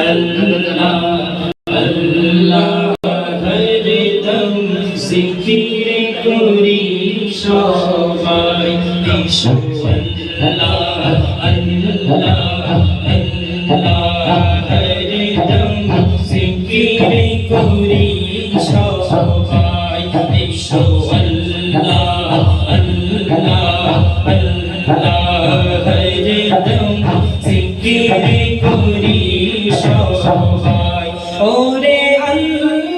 আল্লাহ আল্লাহ হরদম জিকির করি সবাই ইসু আল্লাহ আল্লাহ আল্লাহ হরদম জিকির করি সবাই ইসু আল্লাহ আল্লাহ আল্লাহ হরদম জিকির করি সবাই। ওরে আল্লাহ।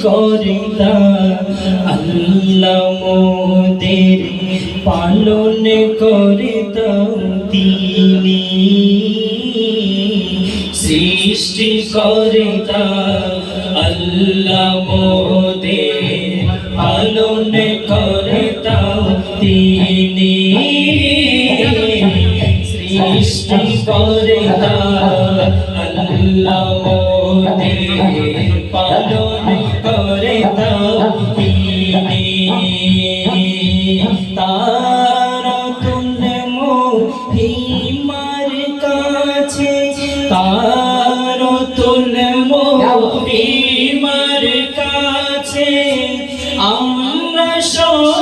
করিতা আল্লাহ মোদের পালন করিতা তিনি। সৃষ্টি করিতা আল্লাহ মোদের পালন করিতা তিনি। সৃষ্টি করিতা আল্লাহ মোদের পালন মহিমার কাছে তার তুলে মহিমার কাছে আমরা সবাই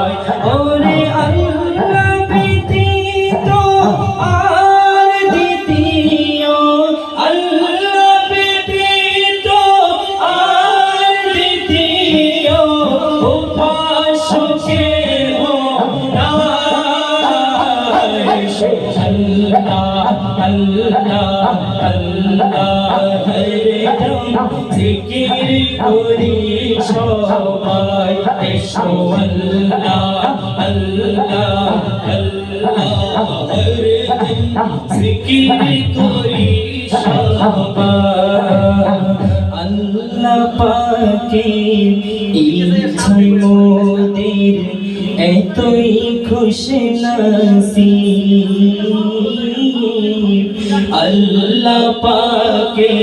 আল্লাহ আল্লাহ আল্লাহ হরে দম জিকির করি সবাই এসো আল্লাহ আল্লাহ আল্লাহ হরে জিকির করি সবাই আল্লাহ পাকে ইচ্ছাই মোদের এতই খুশি নসিব। আল্লাহ পাকে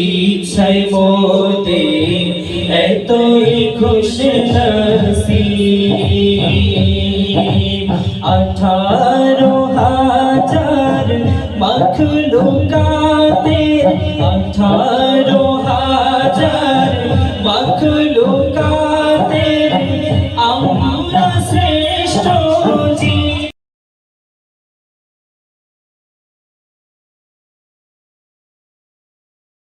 ইচ্ছাই মোদের এতই খুশি নসিব। আঠারো হাজার মখলুকাতের আঠারো হাজার মখলুকাতের